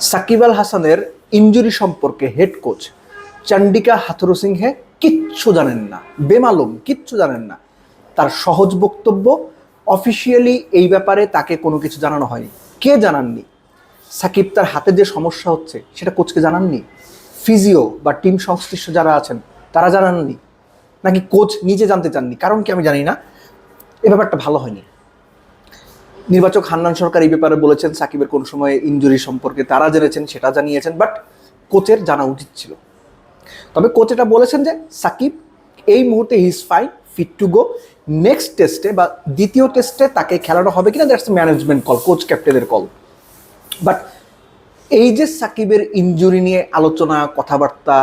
সাকিব আল হাসানের ইঞ্জুরি সম্পর্কে head coach Chandika Hathurusingha কিচ্ছু জানেন না, বেমালুম, কিচ্ছু জানেন না। তার সহজ বক্তব্য, অফিসিয়ালি এই ব্যাপারে তাকে কোনো কিছু জানানো হয়নি। কে জানাননি? সাকিব তার হাতে যে সমস্যা হচ্ছে, সেটা কোচকে জানাননি? ফিজিও বা টিম সংশ্লিষ্ট যারা আছেন, তারা জানাননি? নাকি কোচ নিজে জানতে চাননি? কারণ কি আমি জানি না। এ ব্যাপারটা ভালো হয়নি। নির্বাচক হান্নান সরকার এই ব্যাপারে বলেছেন, সাকিবের কোন সময়ে ইঞ্জুরি সম্পর্কে তারা জেনেছেন, সেটা জানিয়েছেন, বাট কোচের জানা উচিত ছিল। তবে কোচ এটা বলেছেন যে, সাকিব এই মুহূর্তে his fine fit to go next টেস্টে বা দ্বিতীয় টেস্টে তাকে খেলানো হবে কিনা দ্যাটস ম্যানেজমেন্ট কল কোচ ক্যাপ্টেনের কল বাট এই যে সাকিবের ইঞ্জুরি নিয়ে আলোচনা, কথাবার্তা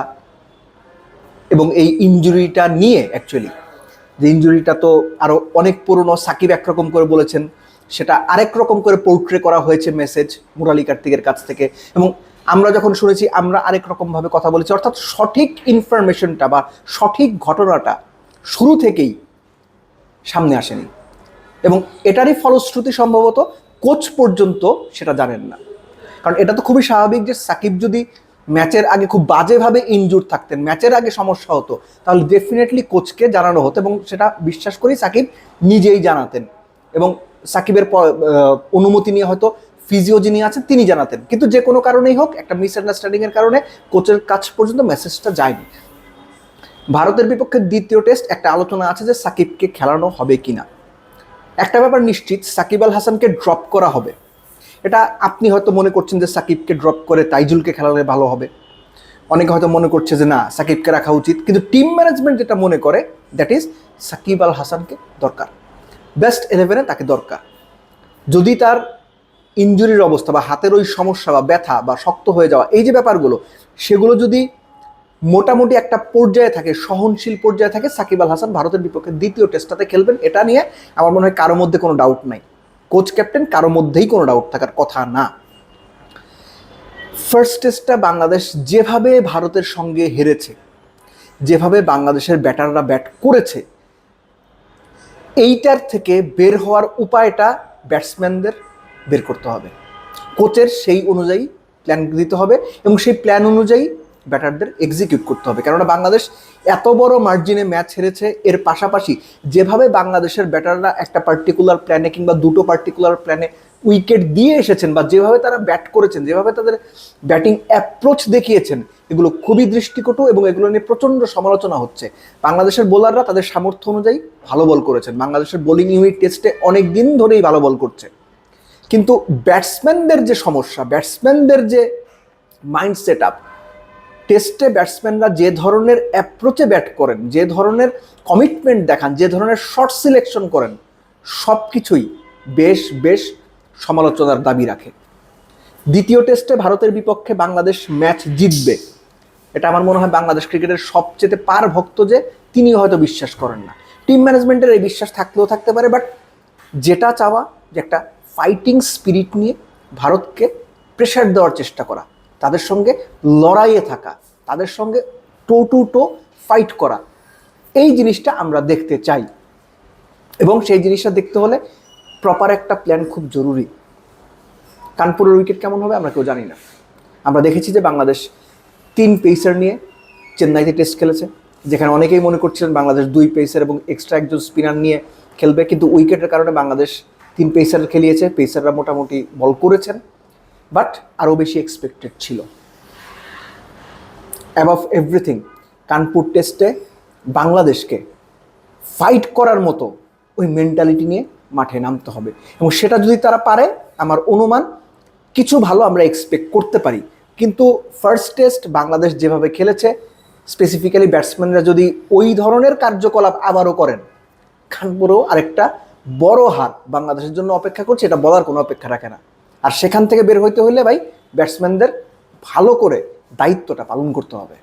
এবং এই ইঞ্জুরিটা নিয়ে অ্যাকচুয়ালি যে ইঞ্জুরিটা তো আরও অনেক পুরনো, সাকিব একরকম করে বলেছেন সেটা আরেক রকম করে পোর্ট্রে করা হয়েছে মেসেজ মুরালি কার্তিকের কাছ থেকে। এবং আমরা যখন শুনেছি, আমরা আরেক রকমভাবে কথা বলেছি। অর্থাৎ সঠিক ইনফরমেশনটা বা সঠিক ঘটনাটা শুরু থেকেই সামনে আসেনি। এবং এটারই ফলশ্রুতি সম্ভবত কোচ পর্যন্ত সেটা জানেন না। কারণ এটা তো খুবই স্বাভাবিক যে সাকিব যদি ম্যাচের আগে খুব বাজেভাবে ইনজুর থাকতেন, ম্যাচের আগে সমস্যা হতো, তাহলে ডেফিনেটলি কোচকে জানানো হতো এবং সেটা বিশ্বাস করি সাকিব নিজেই জানাতেন। এবং সাকিবের অনুমতি নিয়ে হয়তো ফিজিও যিনি আছেন, তিনি জানাতেন। কিন্তু যে কোনো কারণেই হোক, একটা মিসআন্ডারস্ট্যান্ডিং এর কারণে কোচের কাছ পর্যন্ত মেসেজটা যায়নি। ভারতের বিপক্ষে দ্বিতীয় টেস্ট একটা আলোচনা আছে যে সাকিবকে খেলানো হবে কিনা। একটা ব্যাপার নিশ্চিত, সাকিব আল হাসানকে ড্রপ করা হবে। এটা আপনি হয়তো মনে করছেন যে সাকিবকে ড্রপ করে তাইজুলকে খেলালে ভালো হবে। অনেকে হয়তো মনে করছে যে না, সাকিবকে রাখা উচিত। কিন্তু টিম ম্যানেজমেন্ট যেটা মনে করে দ্যাট ইজ সাকিব আল হাসানকে দরকার। বেস্ট ইলেভেনে তাকে দরকার। যদি তার ইঞ্জুরির অবস্থা বা হাতের ওই সমস্যা বা ব্যথা বা শক্ত হয়ে যাওয়া, এই যে ব্যাপারগুলো, সেগুলো যদি মোটামুটি একটা পর্যায়ে থাকে, সহনশীল পর্যায়ে থাকে, সাকিব আল হাসান ভারতের বিপক্ষে দ্বিতীয় টেস্টটাতে খেলবেন, এটা নিয়ে আমার মনে হয় কারও মধ্যে কোনো ডাউট নাই। কোচ ক্যাপ্টেন কারও মধ্যেই কোনো ডাউট থাকার কথা না। ফার্স্ট টেস্টটা বাংলাদেশ যেভাবে ভারতের সঙ্গে হেরেছে, যেভাবে বাংলাদেশের ব্যাটাররা ব্যাট করেছে এইটার থেকে বের হওয়ার উপায়টা ব্যাটসম্যানদের বের করতে হবে। কোচের সেই অনুযায়ী প্ল্যান দিতে হবে এবং সেই প্ল্যান অনুযায়ী ব্যাটারদের এক্সিকিউট করতে হবে। কেননা বাংলাদেশ এত বড় মার্জিনে ম্যাচ হেরেছে, এর পাশাপাশি যেভাবে বাংলাদেশের ব্যাটাররা একটা পার্টিকুলার প্ল্যানে কিংবা দুটো পার্টিকুলার প্ল্যানে উইকেট দিয়ে এসেছেন বা যেভাবে তারা ব্যাট করেছেন, যেভাবে তাদের ব্যাটিং অ্যাপ্রোচ দেখিয়েছেন, এগুলো খুবই দৃষ্টিকটু এবং এগুলো নিয়ে প্রচণ্ড সমালোচনা হচ্ছে। বাংলাদেশের বোলাররা তাদের সামর্থ্য অনুযায়ী ভালো বল করেছেন। বাংলাদেশের বোলিং ইউনিট টেস্টে অনেক দিন ধরেই ভালো বল করছে। কিন্তু ব্যাটসম্যানদের যে সমস্যা, ব্যাটসম্যানদের যে মাইন্ড সেট আপ টেস্টে ব্যাটসম্যানরা যে ধরনের অ্যাপ্রোচে ব্যাট করেন, যে ধরনের কমিটমেন্ট দেখান, যে ধরনের শর্ট সিলেকশন করেন সব কিছুই বেশ বেশ সমালোচনার দাবি রাখে। দ্বিতীয় টেস্টে ভারতের বিপক্ষে বাংলাদেশ ম্যাচ জিতবে। এটা আমার মনে হয় বাংলাদেশ ক্রিকেটের সবচেয়ে পার ভক্ত যে তিনি হয়তো বিশ্বাস করেন না। টিম ম্যানেজমেন্টের এই বিশ্বাস থাকলেও থাকতে পারে, বাট যেটা চাওয়া যে একটা ফাইটিং স্পিরিট নিয়ে ভারতকে প্রেশার দেওয়ার চেষ্টা করা, তাদের সঙ্গে লড়াইয়ে থাকা, তাদের সঙ্গে টো টু টো ফাইট করা, এই জিনিসটা আমরা দেখতে চাই। এবং সেই জিনিসটা দেখতে হলে প্রপার একটা প্ল্যান খুব জরুরি। কানপুরের উইকেট কেমন হবে আমরা কেউ জানি না। আমরা দেখেছি যে বাংলাদেশ তিন পেসার নিয়ে চেন্নাইতে টেস্ট খেলেছে। যেখানে অনেকেই মনে করছিলেন বাংলাদেশ দুই পেসার এবং এক্সট্রা একজন স্পিনার নিয়ে খেলবে, কিন্তু উইকেটের কারণে বাংলাদেশ তিন পেসার খেলিয়েছে। পেসাররা মোটামুটি বল করেছেন বাট আরও বেশি এক্সপেক্টেড ছিল। অ্যাবভ এভরিথিং কানপুর টেস্টে বাংলাদেশকে ফাইট করার মতো ওই মেন্টালিটি নিয়ে মাঠে নামতে হবে। এবং সেটা যদি তারা পারে, আমার অনুমান, কিছু ভালো আমরা এক্সপেক্ট করতে পারি। কিন্তু ফার্স্ট টেস্ট বাংলাদেশ যেভাবে খেলেছে স্পেসিফিক্যালি ব্যাটসম্যানরা যদি ওই ধরনের কার্যকলাপ আবারও করেন, খানপুরেও আরেকটা বড় হার বাংলাদেশের জন্য অপেক্ষা করছে, এটা বলার কোনো অপেক্ষা রাখে না। আর সেখান থেকে বের হইতে হলে ভাই ব্যাটসম্যানদের ভালো করে দায়িত্বটা পালন করতে হবে।